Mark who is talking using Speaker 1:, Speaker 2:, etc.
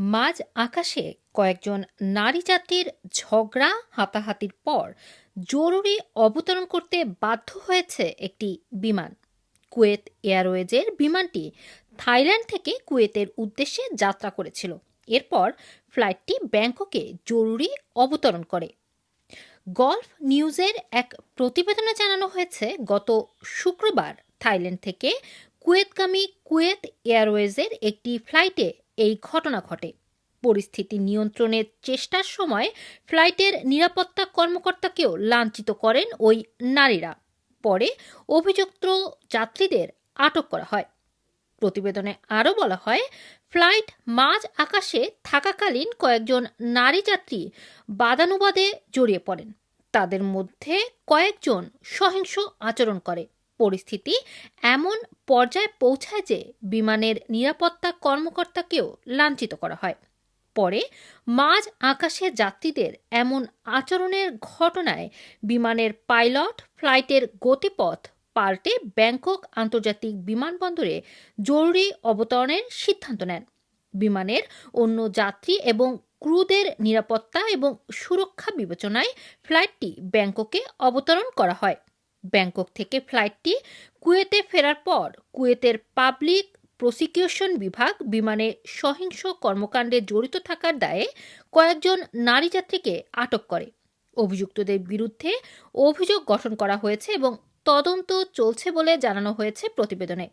Speaker 1: মাঝ আকাশে কয়েকজন নারী জাতির ঝগড়া হাতাহাতির পর জরুরি অবতরণ করতে বাধ্য হয়েছে একটি বিমান। কুয়েত এয়ারওয়েজের বিমানটি থাইল্যান্ড থেকে কুয়েতের উদ্দেশ্যে যাত্রা করেছিল। এরপর ফ্লাইটটি ব্যাংককে জরুরি অবতরণ করে। গলফ নিউজের এক প্রতিবেদনে জানানো হয়েছে, গত শুক্রবার থাইল্যান্ড থেকে কুয়েতগামী কুয়েত এয়ারওয়েজের একটি ফ্লাইটে এই ঘটনা ঘটে। পরিস্থিতি নিয়ন্ত্রণের চেষ্টার সময় ফ্লাইটের নিরাপত্তা কর্মকর্তাকেও লাঞ্ছিত করেন ওই নারীরা। পরে অভিযুক্ত যাত্রীদের আটক করা হয়। প্রতিবেদনে আরও বলা হয়, ফ্লাইট মাঝ আকাশে থাকাকালীন কয়েকজন নারী যাত্রী বাদানুবাদে জড়িয়ে পড়েন। তাদের মধ্যে কয়েকজন সহিংস আচরণ করে। পরিস্থিতি এমন পর্যায়ে পৌঁছায় যে বিমানের নিরাপত্তা কর্মকর্তাকেও লাঞ্ছিত করা হয়। পরে মাঝ আকাশে যাত্রীদের এমন আচরণের ঘটনায় বিমানের পাইলট ফ্লাইটের গতিপথ পাল্টে ব্যাংকক আন্তর্জাতিক বিমানবন্দরে জরুরি অবতরণের সিদ্ধান্ত নেন। বিমানের অন্য যাত্রী এবং ক্রুদের নিরাপত্তা এবং সুরক্ষা বিবেচনায় ফ্লাইটটি ব্যাংককে অবতরণ করা হয়। ব্যাংকক থেকে ফ্লাইটটি কুয়েতে ফেরার পর কুয়েতের পাবলিক প্রসিকিউশন বিভাগ বিমানে সহিংস কর্মকাণ্ডে জড়িত থাকার দায়ে কয়েকজন নারী যাত্রীকে আটক করে। অভিযুক্তদের বিরুদ্ধে অভিযোগ গঠন করা হয়েছে এবং তদন্ত চলছে বলে জানানো হয়েছে প্রতিবেদনে।